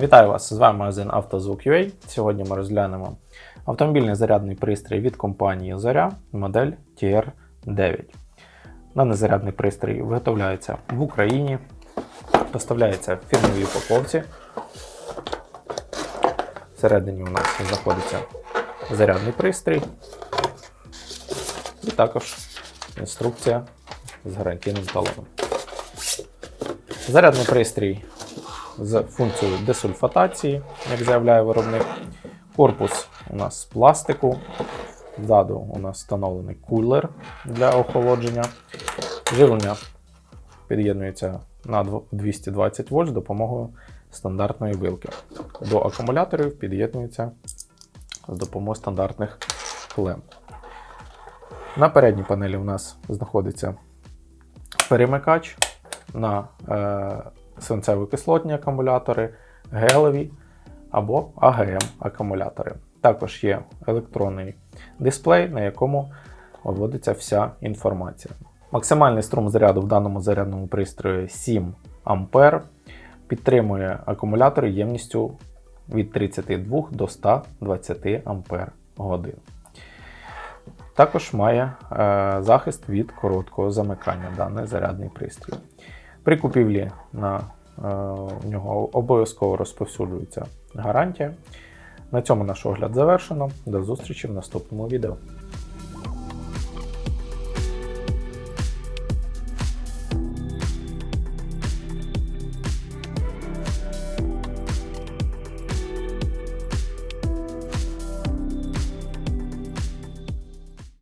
Вітаю вас! З вами магазин «Автозвук.UA». Сьогодні ми розглянемо автомобільний зарядний пристрій від компанії Зоря, модель TR9. Даний зарядний пристрій виготовляється в Україні, поставляється в фірмовій упаковці. Всередині у нас знаходиться зарядний пристрій і також інструкція з гарантійним талоном. Зарядний пристрій з функцією десульфатації, як заявляє виробник. Корпус у нас з пластику. Ззаду у нас встановлений кулер для охолодження. Живлення під'єднується на 220 вольт з допомогою стандартної вилки. До акумуляторів під'єднується з допомогою стандартних клем. На передній панелі у нас знаходиться перемикач на е, свинцево-кислотні акумулятори, гелеві або АГМ акумулятори. Також є електронний дисплей, на якому вводиться вся інформація. Максимальний струм заряду в даному зарядному пристрої 7 А. Підтримує акумулятори ємністю від 32 до 120 Ампер годин. Також має е, захист від короткого замикання даний зарядний пристрій. При купівлі на у нього обов'язково розповсюджується гарантія. На цьому наш огляд завершено. До зустрічі в наступному відео.